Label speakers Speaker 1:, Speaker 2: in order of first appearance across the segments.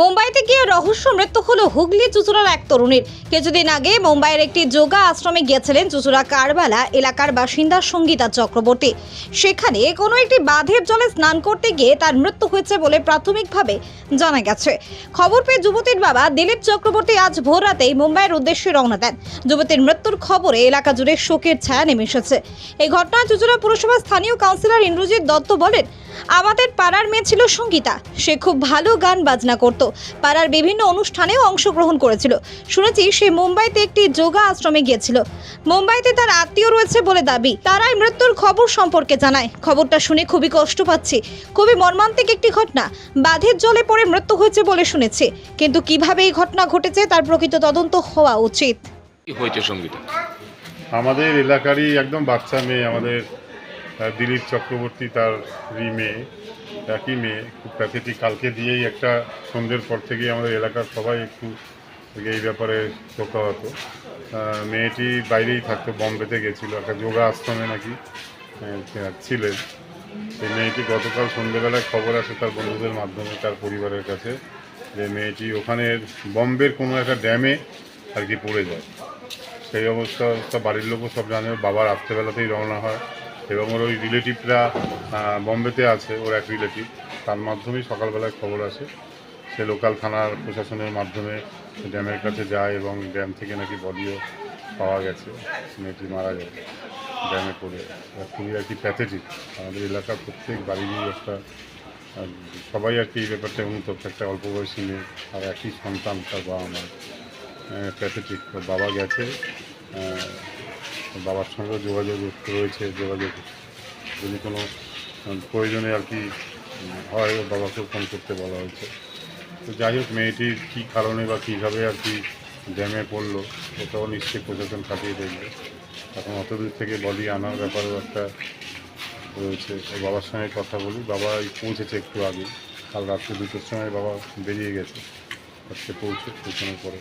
Speaker 1: মুম্বাইতে গিয়ে রহস্য মৃত্যু হলো হুগলি চুচুড়ার এক তরুণীর। কিছুদিন আগে মুম্বাইয়ের একটি যোগা আশ্রমে গিয়েছিলেন চুচুড়া কারবালা এলাকার বাসিন্দা সঙ্গীতা চক্রবর্তী। সেখানে কোনো একটি বাঁধের জলে স্নান করতে গিয়ে তার মৃত্যু হয়েছে বলে প্রাথমিকভাবে জানা গেছে। খবর পেয়ে যুবতীর বাবা দিলীপ চক্রবর্তী আজ ভোর রাতেই মুম্বাইয়ের উদ্দেশ্যে রওনা দেন। যুবতীর মৃত্যুর খবরে এলাকা জুড়ে শোকের ছায়া নেমে এসেছে। এই ঘটনায় চুচুড়া পুরসভার স্থানীয় কাউন্সিলর ইন্দ্রজিৎ দত্ত বলেন আমাদের পাড়ার মেয়ে ছিল সঙ্গীতা। সে খুব ভালো গান বাজনা করত। পাড়ার বিভিন্ন অনুষ্ঠানেও অংশগ্রহণ করেছিল। শুনেছি সে মুম্বাইতে একটি যোগা আশ্রমে গিয়েছিল। মুম্বাইতে তার আত্মীয় রয়েছে বলে দাবি। তারাই মৃত্যুর খবর সম্পর্কে জানায়। খবরটা শুনে খুবই কষ্ট পাচ্ছি। খুবই মর্মান্তিক একটি ঘটনা। বাঁধের জলে পড়ে মৃত্যু হয়েছে বলে শুনেছি। কিন্তু কীভাবে এই ঘটনা ঘটেছে তার প্রকৃত তদন্ত হওয়া উচিত।
Speaker 2: হয়েছে সঙ্গীতা?
Speaker 3: আমাদের এলাকারই একদম বাচ্চা মেয়ে আমাদের দিলীপ চক্রবর্তী তার মেয়ে, একই মেয়ে প্যাথেটিক। কালকে দিয়েই একটা সন্ধ্যের পর থেকেই আমাদের এলাকার সবাই একটু এই ব্যাপারে শোকাহত। মেয়েটি বাইরেই থাকতো, বম্বেতে গেছিল, একটা যোগা আশ্রমে নাকি ছিলেন। সেই মেয়েটি গতকাল সন্ধ্যেবেলায় খবর আসে তার বন্ধুদের মাধ্যমে, তার পরিবারের কাছে, যে মেয়েটি ওখানে বম্বের কোনো একটা ড্যামে আর কি পড়ে যায়। সেই অবস্থা বাড়ির লোকও সব জানে ওর বাবা রাত্রেবেলাতেই রওনা হয়। এবং ওর ওই রিলেটিভরা বম্বেতে আছে, ওর এক রিলেটিভ। তার মাধ্যমেই সকালবেলায় খবর আসে। সে লোকাল থানার প্রশাসনের মাধ্যমে ড্যামের কাছে যায় এবং ড্যাম থেকে নাকি বডিও পাওয়া গেছে। মেয়েটি মারা গেছে ড্যামে পড়ে। খুবই আর কি প্যাথেটিক। আমাদের এলাকার প্রত্যেক বাড়িরই একটা সবাই আর কি এই ব্যাপারটা অনুতপ্ত। একটা অল্প বয়সী মেয়ে, আর একই সন্তান, তার বাবা মা প্যাথেটিক। বাবা গেছে বাবার সঙ্গেও যোগাযোগ রয়েছে, যোগাযোগ যদি কোনো প্রয়োজনে আর কি হয়, ওর বাবাকেও ফোন করতে বলা হয়েছে। তো যাই হোক মেয়েটির কী কারণে বা কীভাবে আর কি ড্যামে পড়ল ওটাও নিশ্চয়ই প্রশাসন কাটিয়ে দেখবে। এখন অত দূর থেকে বডি আনার ব্যাপারেও একটা রয়েছে। বাবার সঙ্গে কথা বলি, বাবা এই পৌঁছেছে একটু আগে। কাল রাত্রে দুটোর সময় বাবা বেরিয়ে গেছে, আজকে পৌঁছে, পৌঁছানোর পরে।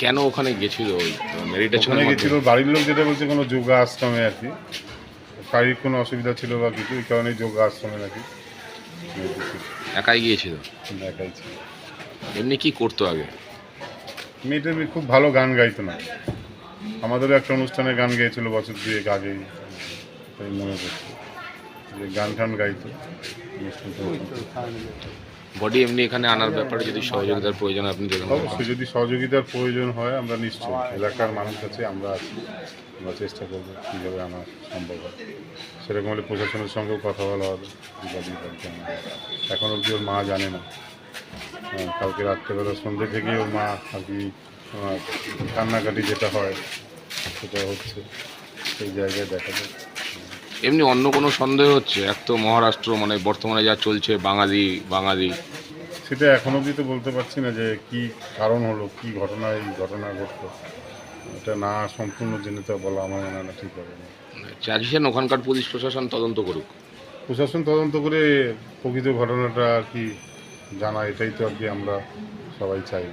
Speaker 2: কেন ওখানে গেছিল ওই মেডিটেশনের
Speaker 3: ওখানে গেছিল বাড়ির লোক যেটা বলছে কোনো যোগা আশ্রমে আর কি। শারীরিক কোনো অসুবিধা ছিল বা কিছু এই কারণে যোগা আশ্রমে নাকি
Speaker 2: একাই গিয়েছিল?
Speaker 3: দেখাই ছিল।
Speaker 2: এমনি কি করতো আগে?
Speaker 3: মেয়েটা খুব ভালো গান গাইতো না। আমাদেরও একটা অনুষ্ঠানে গান গেয়েছিল বছর দুয়েক আগেই। তাই মনে করছে যে গান টান গাইতো। অনুষ্ঠান।
Speaker 2: বডি এমনি এখানে আনার ব্যাপারে যদি সহযোগিতার প্রয়োজন আপনি
Speaker 3: অবশ্যই, যদি সহযোগিতার প্রয়োজন হয়, আমরা নিশ্চয়ই এলাকার মানুষ আছে, আমরা আছি। আমরা চেষ্টা করব কীভাবে আনা সম্ভব হয়। সেরকম হলে প্রশাসনের সঙ্গেও কথা বলা হবে। এখন অবধি ওর মা জানে না। কালকে রাত্রেবেলা সন্ধ্যে থেকেই ওর মা আর কি কান্নাকাটি যেটা হয়, সেটা হচ্ছে। সেই জায়গায় দেখা যায়
Speaker 2: এমনি অন্য কোনো সন্দেহ হচ্ছে? এক তো মহারাষ্ট্র মানে বর্তমানে যা চলছে বাঙালি বাঙালি।
Speaker 3: সেটা এখন অবধি তো বলতে পারছি না যে কি কারণ হলো কি ঘটনা এই ঘটনা ঘটলো। এটা না সম্পূর্ণ জেনে তো বলা আমার মনে হয় না ঠিক হবে। না
Speaker 2: চাইছেন ওখানকার পুলিশ প্রশাসন তদন্ত করুক?
Speaker 3: প্রশাসন তদন্ত করে প্রকৃত ঘটনাটা আর কি জানা এটাই তো আর কি আমরা সবাই চাইব।